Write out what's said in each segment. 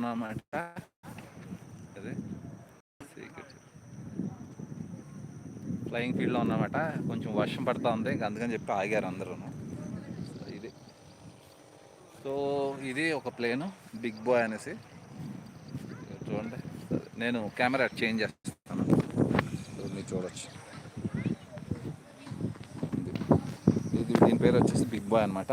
ఉన్నామట అదే. ఫ్లయింగ్ ఫీల్డ్లో ఉన్నామట కొంచెం వర్షం పడతా ఉంది ఇంక అందుకని చెప్పి ఆగారు అందరూ ఇది. సో ఇది ఒక ప్లేను బిగ్ బాయ్ అనేసి. చూడండి. నేను కెమెరా చేంజ్ చేస్తాను. మీరు చూడొచ్చు. ఇది. దీని పేరు వచ్చేసి బిగ్ బాయ్ అనమాట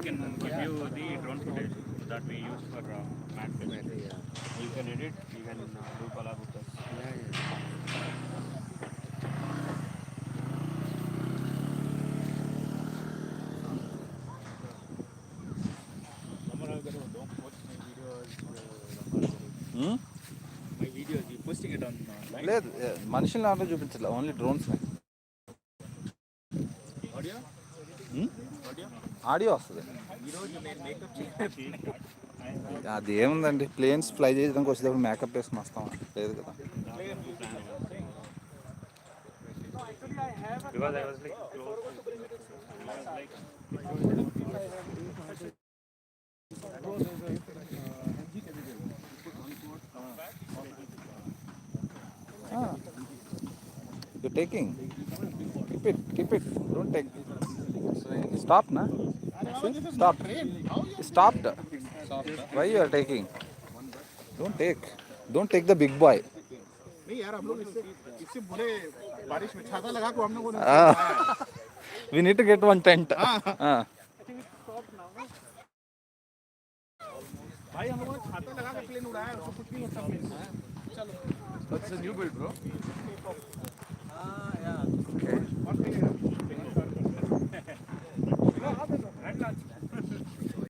can give you the drone footage that we use for uh, map You can edit, you can uh, do collab with us. Hmm? My videos, you posting it on uh, లేదు మనుషులు auto చూపించలే only drones audio వస్తుంది. అదేముందండి planes fly చేయడానికి వచ్చేటప్పుడు makeup వేసుకుని వస్తాం. లేదు కదా. You taking keep it keep it don't take Stop, na? Stop. Stopped. Why you are taking? Don't take. Don't take the big boy. Ah. we need to get one tent. Ah. भाई हम लोगों ने छाता लगा के plane उड़ाया उसको कुछ नहीं होता प्लेन चलो न्यू बिल्ड ब्रो हाँ यार